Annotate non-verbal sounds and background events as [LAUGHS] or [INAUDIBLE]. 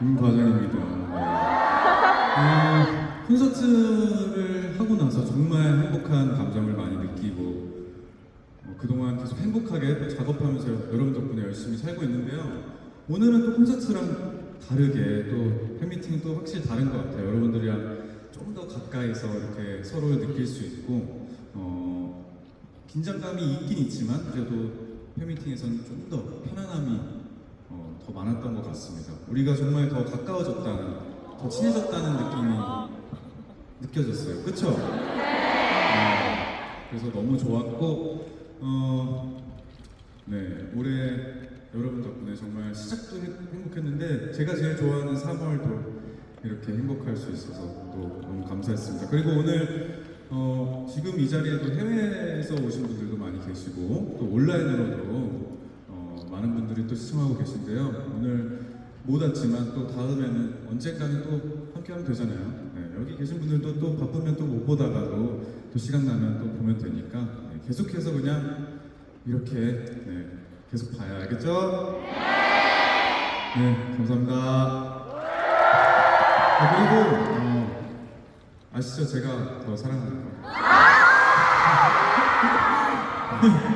임과장입니다. 어, 콘서트를 하고 나서 정말 행복한 감정을 많이 느끼고 어, 그동안 계속 행복하게 또 작업하면서 여러분 덕분에 열심히 살고 있는데요. 오늘은 또 콘서트랑 다르게 또 팬미팅은 또 확실히 다른 것 같아요. 여러분들이랑 좀 더 가까이서 이렇게 서로를 느낄 수 있고 어, 긴장감이 있긴 있지만 그래도 팬미팅에서는 좀 더 편안함이 어, 더 많았던 것 같습니다. 우리가 정말 더 가까워졌다는, 더 친해졌다는 느낌이 느껴졌어요. 그쵸? 네. 그래서 너무 좋았고, 어, 네, 올해 여러분 덕분에 정말 시작도 행- 행복했는데, 제가 제일 좋아하는 3월도 이렇게 행복할 수 있어서 또 너무 감사했습니다. 그리고 오늘 어, 지금 이 자리에도 해외에서 오신 분들도 많이 계시고 또 온라인으로도 어, 분들이 또 시청하고 계신데요. 오늘 못 왔지만 또 다음에는 언젠가는 또 함께하면 되잖아요. 네, 여기 계신 분들도 또 바쁘면 또 못 보다가도 또 시간 나면 또 보면 되니까 네, 계속해서 그냥 이렇게 네, 계속 봐야 알겠죠? 네, 감사합니다. 아, 그리고 어, 아시죠? 제가 더 사랑하는 거. [LAUGHS]